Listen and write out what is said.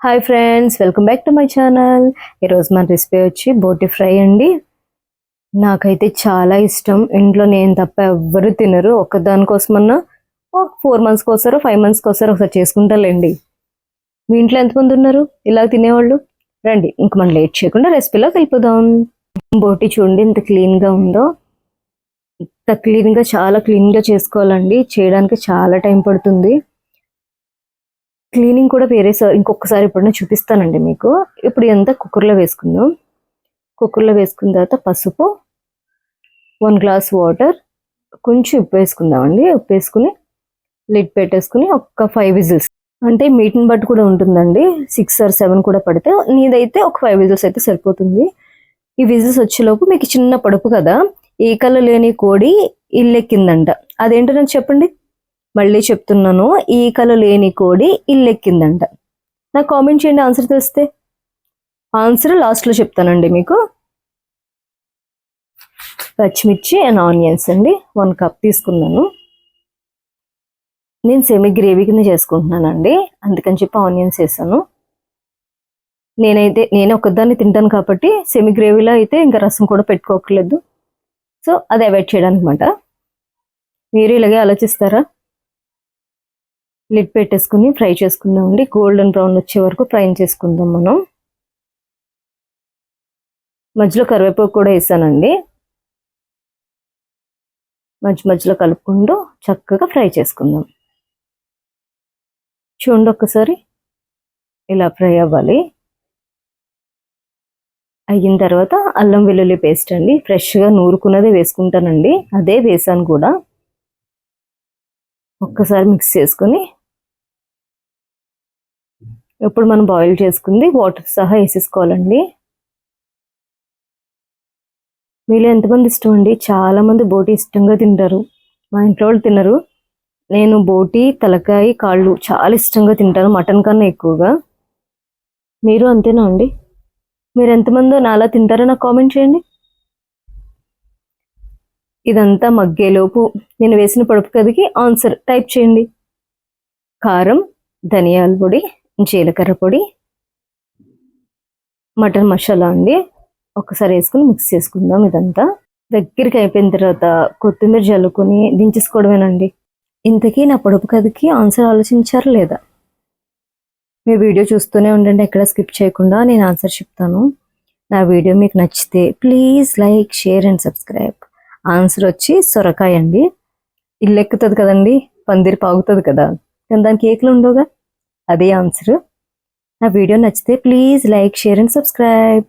Hi friends welcome back to my channel ఈరోజు మన recipe వచ్చి బోటి ఫ్రై అండి. నాకైతే చాలా ఇష్టం. ఇంట్లో నేను తప్ప ఎవ్వరు తినరు. ఒక్కదానికోసమన్నా ఒక ఫోర్ మంత్స్కి వస్తారో ఫైవ్ మంత్స్కి వస్తారో ఒకసారి చేసుకుంటారులేండి. మీ ఇంట్లో ఎంతమంది ఉన్నారు? ఇలా తినేవాళ్ళు? రండి ఇంక మనం లేట్ చేయకుండా రెసిపీలోకి వెళ్ళిపోదాం. బోటి చూడండి ఇంత క్లీన్గా ఉందో. ఇంత క్లీన్గా చాలా క్లీన్గా చేసుకోవాలండి. చేయడానికి చాలా టైం పడుతుంది. క్లీనింగ్ కూడా వేరే సార్ ఇంకొకసారి ఎప్పుడైనా చూపిస్తానండి మీకు. ఇప్పుడు ఎంత కుక్కర్లో వేసుకుందాం. కుక్కర్లో వేసుకున్న తర్వాత పసుపు వన్ గ్లాస్ వాటర్ కొంచెం ఉప్పు వేసుకుందామండి. ఉప్పు వేసుకుని లిడ్ పెట్టేసుకుని ఒక ఫైవ్ విజిల్స్. అంటే మీట్ని బట్టి కూడా ఉంటుందండి. సిక్స్ ఆర్ సెవెన్ కూడా పడితే నీదైతే ఒక ఫైవ్ విజిల్స్ అయితే సరిపోతుంది. ఈ విజిల్స్ వచ్చేలోపు మీకు చిన్న పడుపు కదా ఈకలు లేని కోడి ఇల్లెక్కిందంట. అదేంటో నాకు చెప్పండి? మళ్ళీ చెప్తున్నాను ఈకలు లేని కోడి ఇల్లెక్కిందంట. నాకు కామెంట్ చేయండి ఆన్సర్ తెలిస్తే. ఆన్సర్ లాస్ట్లో చెప్తానండి మీకు. పచ్చిమిర్చి అండ్ ఆనియన్స్ అండి. వన్ కప్ తీసుకున్నాను. నేను సెమీ గ్రేవీ కింద చేసుకుంటున్నానండి. అందుకని చెప్పి ఆనియన్స్ వేసాను. నేనైతే నేను ఒకదాన్ని తింటాను కాబట్టి సెమీ గ్రేవీలో అయితే ఇంకా రసం కూడా పెట్టుకోకర్లేదు. సో అది అవాయిడ్ చేయడానికి అనమాట మీరు ఇలాగే ఆలోచిస్తారా? లిడ్ పెట్టేసుకుని ఫ్రై చేసుకుందామండి. గోల్డెన్ బ్రౌన్ వచ్చే వరకు ఫ్రై చేసుకుందాం మనం. మధ్యలో కరివేపాకు కూడా వేసానండి. మధ్య మధ్యలో కలుపుకుంటూ చక్కగా ఫ్రై చేసుకుందాం. చూడండి ఒక్కసారి. ఇలా ఫ్రై అవ్వాలి. అయిన తర్వాత అల్లం వెల్లుల్లి పేస్ట్ అండి. ఫ్రెష్గా నూరుకున్నదే వేసుకుంటానండి. అదే వేసాను కూడా. ఒక్కసారి మిక్స్ చేసుకొని ఇప్పుడు మనం బాయిల్ చేసుకుంది వాటర్ సహా వేసేసుకోవాలండి. మీలో ఎంతమంది ఇష్టం అండి? చాలామంది బోటి ఇష్టంగా తింటారు. మా ఇంట్లో వాళ్ళు తినరు. నేను బోటి తలకాయ కాళ్ళు చాలా ఇష్టంగా తింటాను మటన్ కన్నా ఎక్కువగా. మీరు అంతేనా అండి? మీరు ఎంతమందో నాలా తింటారో నాకు కామెంట్ చేయండి. ఇదంతా మగ్గేలోపు నేను వేసిన పడుపు కదికి ఆన్సర్ టైప్ చేయండి. కారం ధనియాల పొడి జీలకర్ర పొడి మటన్ మసాలా అండి. ఒకసారి వేసుకుని మిక్స్ చేసుకుందాం ఇదంతా. దగ్గరికి అయిపోయిన తర్వాత కొత్తిమీర జల్లుకొని దించేసుకోవడమేనండి. ఇంతకీ నా పొడుపు కథకి ఆన్సర్ ఆలోచించారా లేదా? మీరు వీడియో చూస్తూనే ఉండండి ఎక్కడ స్కిప్ చేయకుండా నేను ఆన్సర్ చెప్తాను. నా వీడియో మీకు నచ్చితే please like share and subscribe. Answer వచ్చి సొరకాయ అండి. ఇల్లు ఎక్కుతుంది కదండి పందిరి పాగుతుంది కదా. కానీ దానికి ఏకలు ఉండవుగా? అదే ఆన్సర్ నా వీడియో నచ్చితే please like share and subscribe